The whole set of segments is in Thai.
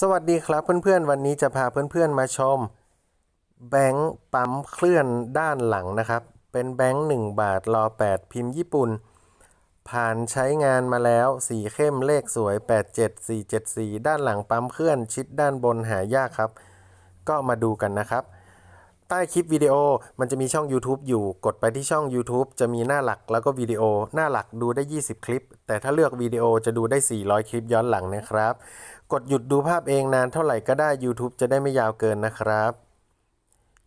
สวัสดีครับเพื่อนๆ วันนี้จะพาเพื่อนๆมาชม แบงค์ปั๊มเคลื่อนด้านหลังนะครับ เป็นแบงค์1บาทรอ 8 พิมพ์ญี่ปุ่น ผ่านใช้งานมาแล้ว สีเข้มเลขสวย 87474 ด้านหลังปั๊มเคลื่อนชิดด้านบนหายากครับ ก็มาดูกันนะครับ ต้คลิปวิดีโอมันจะมีช่อง YouTube อยู่ กดไปที่ช่อง YouTube จะมีหน้าหลักแล้วก็วิดีโอ หน้าหลักดูได้ 20 คลิป แต่ถ้าเลือกวิดีโอจะดูได้ 400 คลิปย้อนหลังนะครับ กดหยุดดูภาพเองนานเท่าไหร่ก็ได้ YouTube จะได้ไม่ยาวเกินนะครับ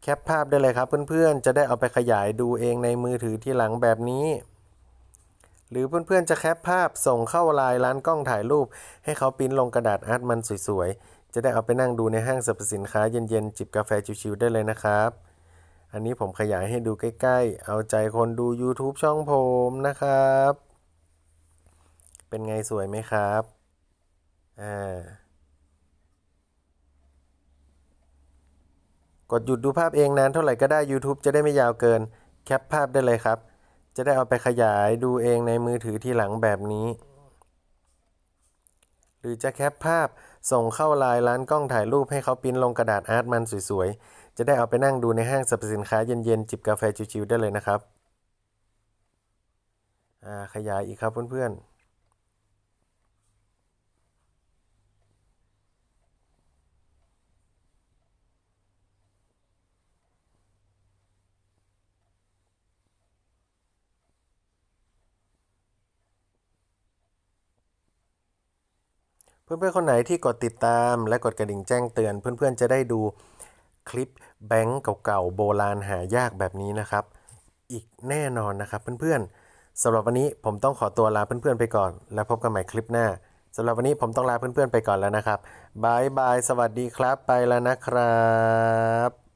แคปภาพได้เลยครับเพื่อนๆ จะได้เอาไปขยายดูเองในมือถือที่หลังแบบนี้หรือเพื่อนๆจะแคปภาพส่งเข้าไลน์ร้านกล้องถ่ายรูป ให้เขาปริ้นลงกระดาษอาร์ตมันสวยๆ จะได้เอาไปนั่งดูในห้างสรรพสินค้าเย็นๆ จิบกาแฟชิวๆได้เลยนะครับ อันนี้ผมขยายให้ดูใกล้ๆ เอาใจคนดู YouTube ช่องผมนะครับ เป็นไงสวยไหมครับอ่ากดหยุดดูภาพเองนานเท่าไหร่ก็ได้ YouTube จะได้ไม่ยาวเกิน แคปภาพได้เลยครับ จะได้เอาไปขยายดูเองในมือถือที่หลังแบบนี้ หรือจะแคปภาพส่งเข้าไลน์ร้านกล้องถ่ายรูปให้เขาปิ้นลงกระดาษอาร์ตมันสวยๆ จะได้เอาไปนั่งดูในห้างสรรพสินค้าเย็นๆ จิบกาแฟชิวๆได้เลยนะครับอ่าขยายอีกครับเพื่อนๆ เพื่อนๆคนไหนที่กดติดตามและกดกระดิ่งแจ้งเตือน เพื่อนๆจะได้ดูคลิปแบงก์เก่าๆโบราณหายากแบบนี้นะครับ อีกแน่นอนนะครับเพื่อนๆสำหรับวันนี้ผมต้องขอตัวลาเพื่อนๆไปก่อน แล้วพบกันใหม่คลิปหน้าสำหรับวันนี้ผมต้องลาเพื่อนๆไปก่อนแล้วนะครับบายบายสวัสดีครับไปแล้วนะครับ